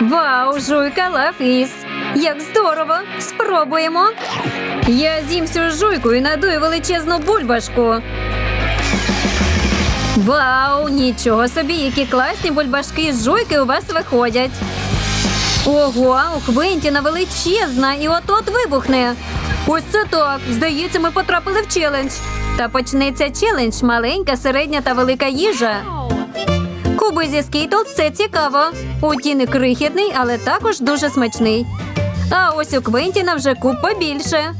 Вау, жуйка лафіс! Як здорово! Спробуємо. Я з'їм всю жуйку і надую величезну бульбашку. Вау, нічого собі, які класні бульбашки з жуйки у вас виходять. Ого, у Квентіна величезна і от-от вибухне. Ось це так. Здається, ми потрапили в челендж. Та почнеться челендж маленька, середня та велика їжа. Куби зі скейтлс – це цікаво. У крихітний, але також дуже смачний. А ось у Квентіна вже куб побільше.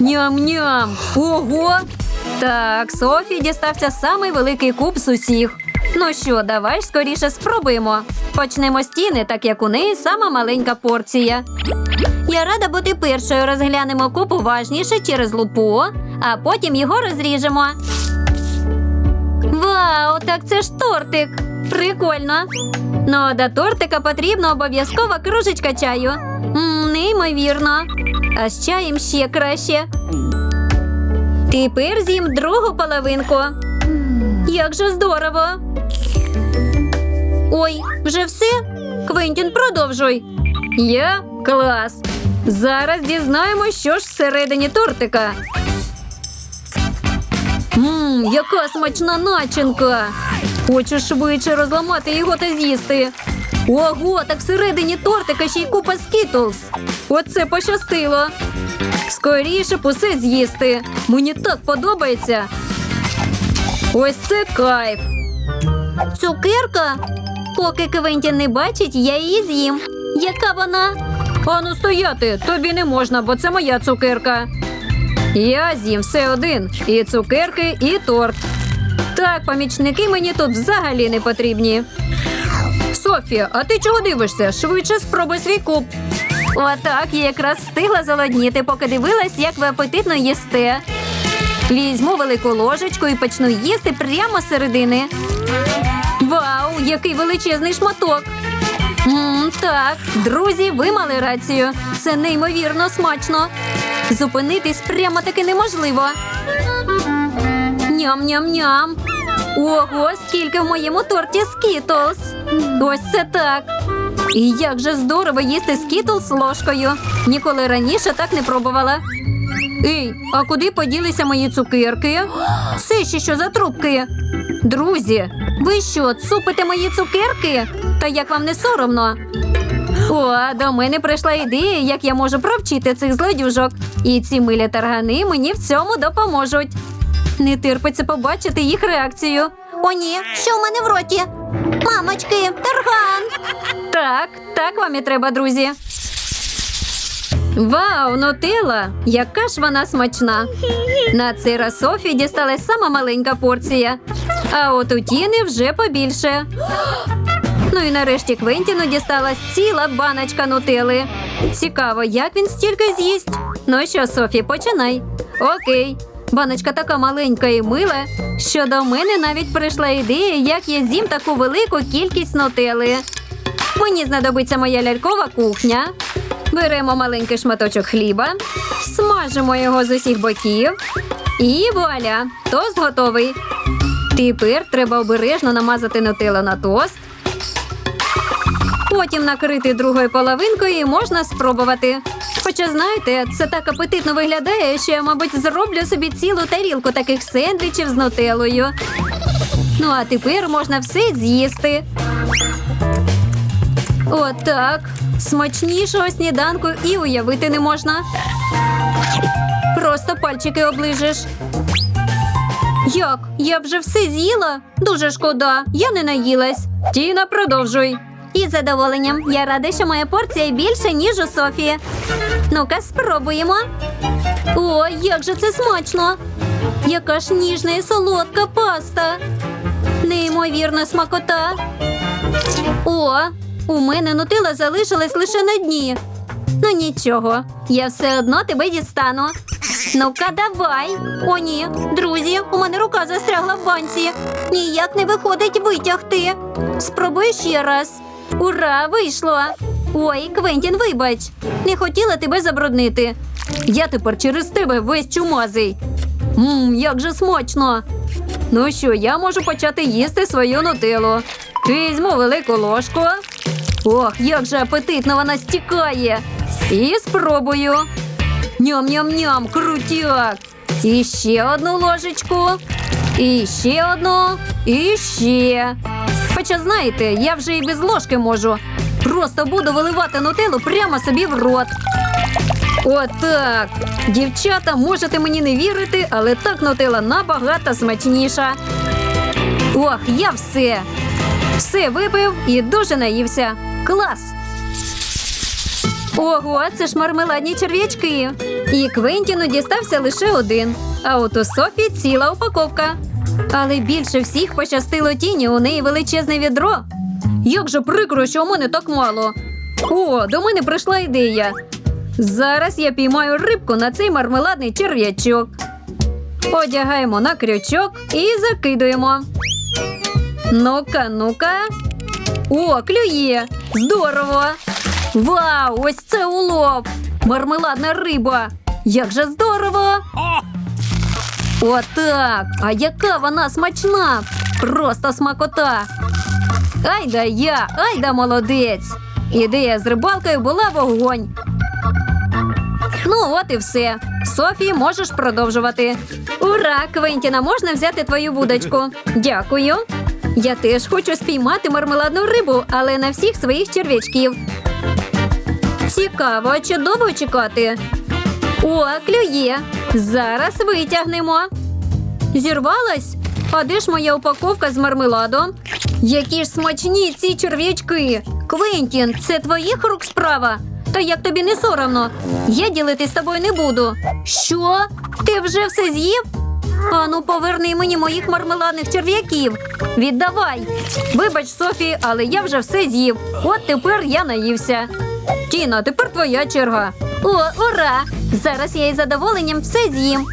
Ням-ням! Ого! Так, Софі дістався самий великий куб з усіх. Ну що, давай скоріше спробуємо. Почнемо з Тіни, так як у неї сама маленька порція. Я рада бути першою. Розглянемо куб уважніше через лупу, а потім його розріжемо. Вау, так це ж тортик! Прикольно. Ну, а до тортика потрібна обов'язкова кружечка чаю. Неймовірно. А з чаєм ще краще. Тепер з'їм другу половинку. Як же здорово. Ой, вже все? Квентін, продовжуй. Я клас. Зараз дізнаємось, що ж всередині тортика. Ммм, яка смачна начинка. Хочу швидше розламати його та з'їсти. Ого, так всередині тортика ще й купа скітлз. Оце пощастило. Скоріше б усе з'їсти. Мені так подобається. Ось це кайф. Цукерка? Поки Квентін не бачить, я її з'їм. Яка вона? Ану стояти, тобі не можна, бо це моя цукерка. Я з'їм все один. І цукерки, і торт. Так, помічники мені тут взагалі не потрібні. Софія, а ти чого дивишся? Швидше спробуй свій куб. Отак, я якраз встигла золодніти, поки дивилась, як ви апетитно їсте. Візьму велику ложечку і почну їсти прямо з середини. Вау, який величезний шматок! М, так, друзі, ви мали рацію. Це неймовірно смачно. Зупинитись прямо таки неможливо. Ням-ням-ням. Ого, скільки в моєму торті скітлз. Ось це так. І як же здорово їсти скітлз ложкою. Ніколи раніше так не пробувала. Ей, а куди поділися мої цукерки? Це ще що за трубки? Друзі, ви що, цупите мої цукерки? Та як вам не соромно? О, до мене прийшла ідея, як я можу провчити цих злодюжок. І ці милі таргани мені в цьому допоможуть. Не терпиться побачити їх реакцію. О, ні, що в мене в роті? Мамочки, тарган. Так, так вам і треба, друзі. Вау, нутелла! Яка ж вона смачна! На цей раз Софі дісталась сама маленька порція, а от у Тіни вже побільше. Ну і нарешті Квентіну дісталась ціла баночка нутели. Цікаво, як він стільки з'їсть. Ну що, Софі, починай. Окей. Баночка така маленька і мила, що до мене навіть прийшла ідея, як я з'їм таку велику кількість нутели. Мені знадобиться моя лялькова кухня. Беремо маленький шматочок хліба, смажимо його з усіх боків. І вуаля, тост готовий. Тепер треба обережно намазати нутеллу на тост. Потім накрити другою половинкою можна спробувати. Хоча, знаєте, це так апетитно виглядає, що я, мабуть, зроблю собі цілу тарілку таких сендвічів з нутеллою. Ну а тепер можна все з'їсти. Отак. Смачнішого сніданку і уявити не можна. Просто пальчики оближеш. Як? Я вже все з'їла? Дуже шкода, я не наїлась. Тіна, продовжуй. Із задоволенням. Я рада, що моя порція більше, ніж у Софії. Ну-ка, спробуємо. О, як же це смачно! Яка ж ніжна і солодка паста. Неймовірна смакота. О, у мене нутила залишилась лише на дні. Ну нічого, я все одно тебе дістану. Ну-ка, давай. О, ні, друзі, у мене рука застрягла в банці. Ніяк не виходить витягти. Спробуй ще раз. Ура, вийшло. Ой, Квентін, вибач. Не хотіла тебе забруднити. Я тепер через тебе весь чумазий. Мм, як же смачно. Ну що, я можу почати їсти свою нутелу. Візьму велику ложку. Ох, як же апетитно вона стікає. І спробую. Ням-ням-ням, крутяк. І ще одну ложечку. І ще одну. І ще. Хоча, знаєте, я вже і без ложки можу. Просто буду виливати нутеллу прямо собі в рот. Отак. Дівчата, можете мені не вірити, але так нутелла набагато смачніша. Ох, я все. Все випив і дуже наївся. Клас! Ого, це ж мармеладні черв'ячки. І Квентіну дістався лише один. А от у Софі ціла упаковка. Але більше всіх пощастило тіні, у неї величезне відро. Як же прикро, що у мене так мало. О, до мене прийшла ідея. Зараз я піймаю рибку на цей мармеладний черв'ячок. Одягаємо на крючок і закидуємо. Ну-ка, ну-ка. О, клює! Здорово! Вау, ось це улов! Мармеладна риба! Як же здорово! Отак! А яка вона смачна! Просто смакота! Айда я, айда молодець! Ідея з рибалкою була вогонь. Ну, от і все. Софі, можеш продовжувати. Ура! Квентіна, можна взяти твою вудочку? Дякую. Я теж хочу спіймати мармеладну рибу, але на всіх своїх черв'ячків. Цікаво, довго чекати? О, клює. Зараз витягнемо. Зірвалась? А де ж моя упаковка з мармеладом? Які ж смачні ці черв'ячки. Квентін, це твоїх рук справа. Та як тобі не соромно? Я ділитись з тобою не буду. Що? Ти вже все з'їв? Ану, поверни мені моїх мармеладних черв'яків. Віддавай. Вибач, Софі, але я вже все з'їв. От тепер я наївся. Тіна, тепер твоя черга. О, ура! Зараз я із задоволенням все з'їм.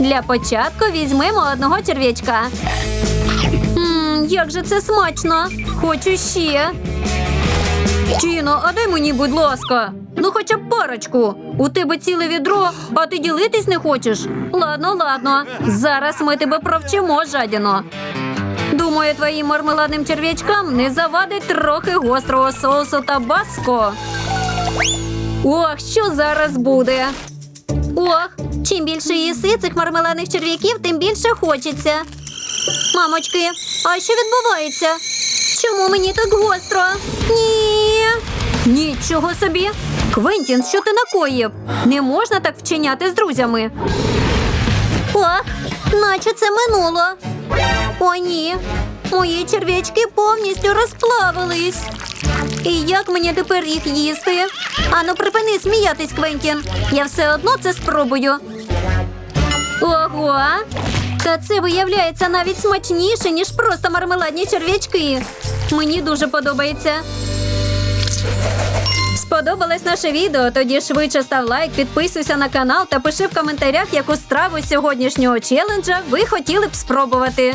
Для початку візьмемо одного черв'ячка. Мм, як же це смачно! Хочу ще. Тіно, а дай мені, будь ласка. Ну, хоча б парочку. У тебе ціле відро, а ти ділитись не хочеш. Ладно, ладно. Зараз ми тебе провчимо, жадіно. Думаю, твоїм мармеладним черв'ячкам не завадить трохи гострого соусу табаско. Ох, що зараз буде? Ох, чим більше їси цих мармеладних черв'яків, тим більше хочеться. Мамочки, а що відбувається? Чому мені так гостро? Ні. Нічого собі. Квентін, що ти накоїв? Не можна так вчиняти з друзями. Ох, наче це минуло. О, ні. Мої черв'ячки повністю розплавились. І як мені тепер їх їсти? Ану, припини сміятись, Квентін. Я все одно це спробую. Ого! Та це виявляється навіть смачніше, ніж просто мармеладні черв'ячки. Мені дуже подобається. Сподобалось наше відео? Тоді швидше став лайк, підписуйся на канал та пиши в коментарях, яку страву з сьогоднішнього челенджа ви хотіли б спробувати.